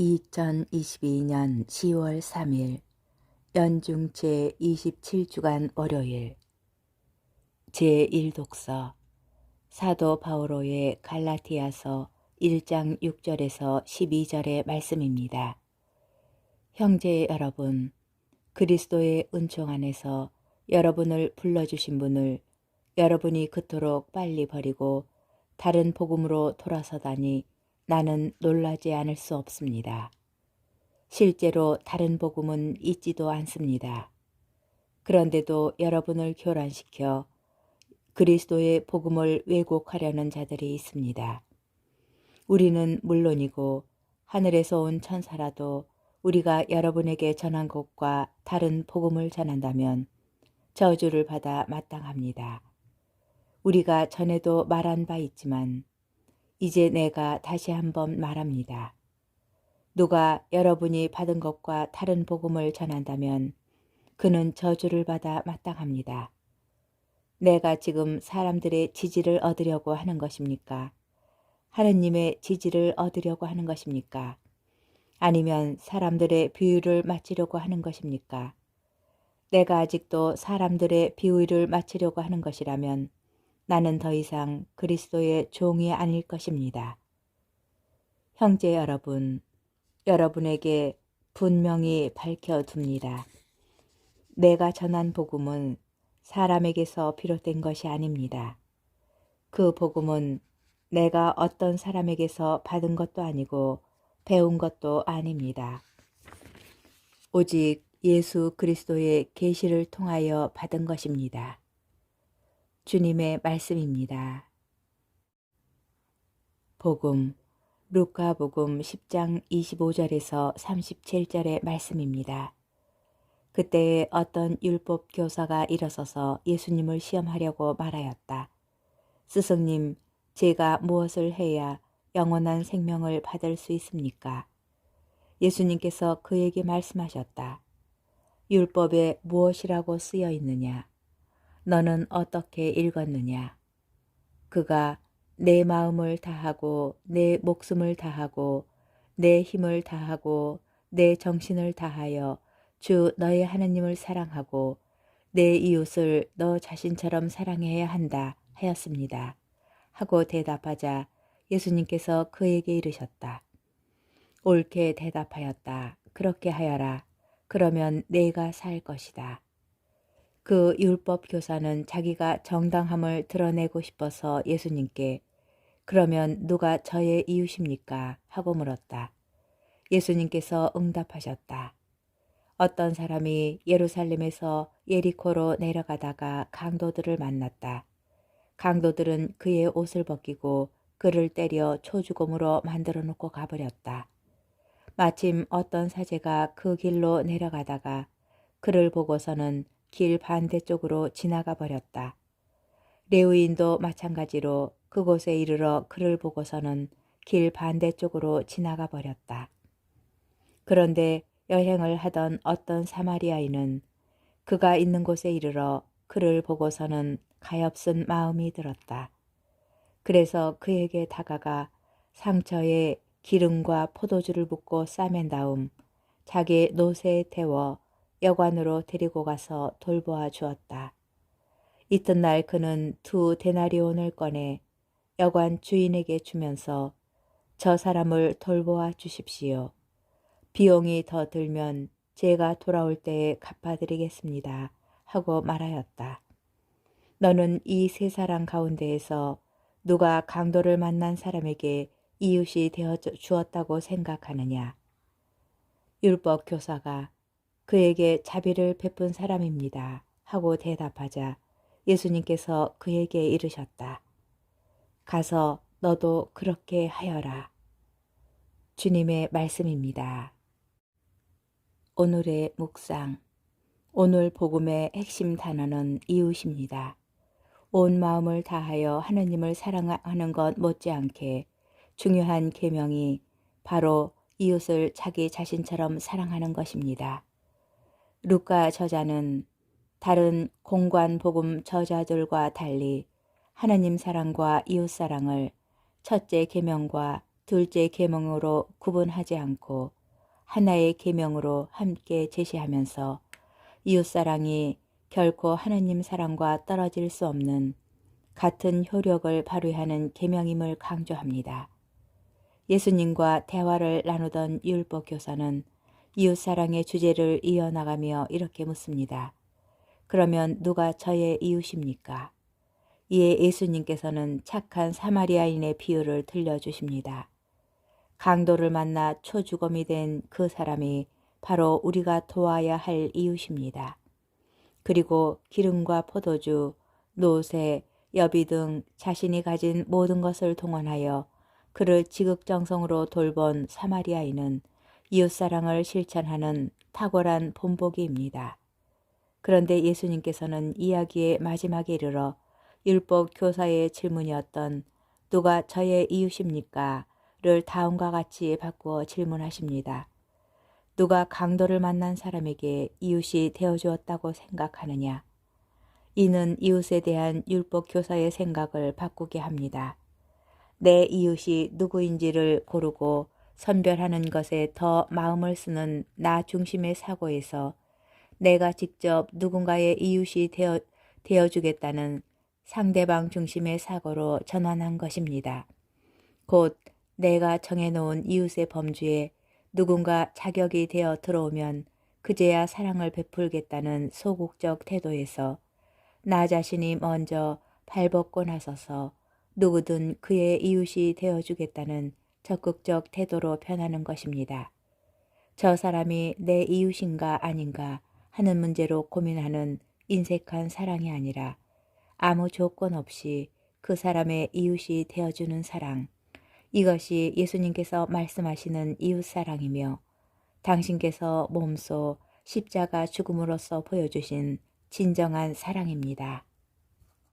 2022년 10월 3일 연중 제27주간 월요일 제1독서 사도 바오로의 갈라티아서 1장 6절에서 12절의 말씀입니다. 형제 여러분, 그리스도의 은총 안에서 여러분을 불러주신 분을 여러분이 그토록 빨리 버리고 다른 복음으로 돌아서다니 나는 놀라지 않을 수 없습니다. 실제로 다른 복음은 있지도 않습니다. 그런데도 여러분을 교란시켜 그리스도의 복음을 왜곡하려는 자들이 있습니다. 우리는 물론이고 하늘에서 온 천사라도 우리가 여러분에게 전한 것과 다른 복음을 전한다면 저주를 받아 마땅합니다. 우리가 전에도 말한 바 있지만 이제 내가 다시 한번 말합니다. 누가 여러분이 받은 것과 다른 복음을 전한다면 그는 저주를 받아 마땅합니다. 내가 지금 사람들의 지지를 얻으려고 하는 것입니까? 하느님의 지지를 얻으려고 하는 것입니까? 아니면 사람들의 비유를 맞추려고 하는 것입니까? 내가 아직도 사람들의 비유를 맞추려고 하는 것이라면 나는 더 이상 그리스도의 종이 아닐 것입니다. 형제 여러분, 여러분에게 분명히 밝혀둡니다. 내가 전한 복음은 사람에게서 비롯된 것이 아닙니다. 그 복음은 내가 어떤 사람에게서 받은 것도 아니고 배운 것도 아닙니다. 오직 예수 그리스도의 계시를 통하여 받은 것입니다. 주님의 말씀입니다. 복음 루카 복음 10장 25절에서 37절의 말씀입니다. 그때에 어떤 율법 교사가 일어서서 예수님을 시험하려고 말하였다. 스승님, 제가 무엇을 해야 영원한 생명을 받을 수 있습니까? 예수님께서 그에게 말씀하셨다. 율법에 무엇이라고 쓰여 있느냐? 너는 어떻게 읽었느냐? 그가 내 마음을 다하고 내 목숨을 다하고 내 힘을 다하고 내 정신을 다하여 주 너의 하나님을 사랑하고 내 이웃을 너 자신처럼 사랑해야 한다 하였습니다. 하고 대답하자 예수님께서 그에게 이르셨다. 옳게 대답하였다. 그렇게 하여라. 그러면 내가 살 것이다. 그 율법 교사는 자기가 정당함을 드러내고 싶어서 예수님께 그러면 누가 저의 이웃입니까? 하고 물었다. 예수님께서 응답하셨다. 어떤 사람이 예루살렘에서 예리코로 내려가다가 강도들을 만났다. 강도들은 그의 옷을 벗기고 그를 때려 초주검으로 만들어 놓고 가버렸다. 마침 어떤 사제가 그 길로 내려가다가 그를 보고서는 길 반대쪽으로 지나가 버렸다. 레우인도 마찬가지로 그곳에 이르러 그를 보고서는 길 반대쪽으로 지나가 버렸다. 그런데 여행을 하던 어떤 사마리아인은 그가 있는 곳에 이르러 그를 보고서는 가엾은 마음이 들었다. 그래서 그에게 다가가 상처에 기름과 포도주를 붓고 싸맨 다음 자기 노새에 태워 여관으로 데리고 가서 돌보아 주었다. 이튿날 그는 두 데나리온을 꺼내 여관 주인에게 주면서 저 사람을 돌보아 주십시오. 비용이 더 들면 제가 돌아올 때에 갚아드리겠습니다. 하고 말하였다. 너는 이 세 사람 가운데에서 누가 강도를 만난 사람에게 이웃이 되어 주었다고 생각하느냐? 율법 교사가 그에게 자비를 베푼 사람입니다. 하고 대답하자 예수님께서 그에게 이르셨다. 가서 너도 그렇게 하여라. 주님의 말씀입니다. 오늘의 묵상. 오늘 복음의 핵심 단어는 이웃입니다. 온 마음을 다하여 하느님을 사랑하는 것 못지않게 중요한 계명이 바로 이웃을 자기 자신처럼 사랑하는 것입니다. 루카 저자는 다른 공관 복음 저자들과 달리 하나님 사랑과 이웃 사랑을 첫째 계명과 둘째 계명으로 구분하지 않고 하나의 계명으로 함께 제시하면서 이웃 사랑이 결코 하나님 사랑과 떨어질 수 없는 같은 효력을 발휘하는 계명임을 강조합니다. 예수님과 대화를 나누던 율법 교사는 이웃사랑의 주제를 이어나가며 이렇게 묻습니다. 그러면 누가 저의 이웃입니까? 이에 예수님께서는 착한 사마리아인의 비유를 들려주십니다. 강도를 만나 초주검이 된 그 사람이 바로 우리가 도와야 할 이웃입니다. 그리고 기름과 포도주, 노새, 여비 등 자신이 가진 모든 것을 동원하여 그를 지극정성으로 돌본 사마리아인은 이웃사랑을 실천하는 탁월한 본보기입니다. 그런데 예수님께서는 이야기의 마지막에 이르러 율법 교사의 질문이었던 누가 저의 이웃입니까? 를 다음과 같이 바꾸어 질문하십니다. 누가 강도를 만난 사람에게 이웃이 되어주었다고 생각하느냐? 이는 이웃에 대한 율법 교사의 생각을 바꾸게 합니다. 내 이웃이 누구인지를 고르고 선별하는 것에 더 마음을 쓰는 나 중심의 사고에서 내가 직접 누군가의 이웃이 되어, 되어주겠다는 상대방 중심의 사고로 전환한 것입니다. 곧 내가 정해놓은 이웃의 범주에 누군가 자격이 되어 들어오면 그제야 사랑을 베풀겠다는 소극적 태도에서 나 자신이 먼저 발벗고 나서서 누구든 그의 이웃이 되어주겠다는 적극적 태도로 변하는 것입니다. 저 사람이 내 이웃인가 아닌가 하는 문제로 고민하는 인색한 사랑이 아니라 아무 조건 없이 그 사람의 이웃이 되어주는 사랑. 이것이 예수님께서 말씀하시는 이웃 사랑이며 당신께서 몸소 십자가 죽음으로써 보여주신 진정한 사랑입니다.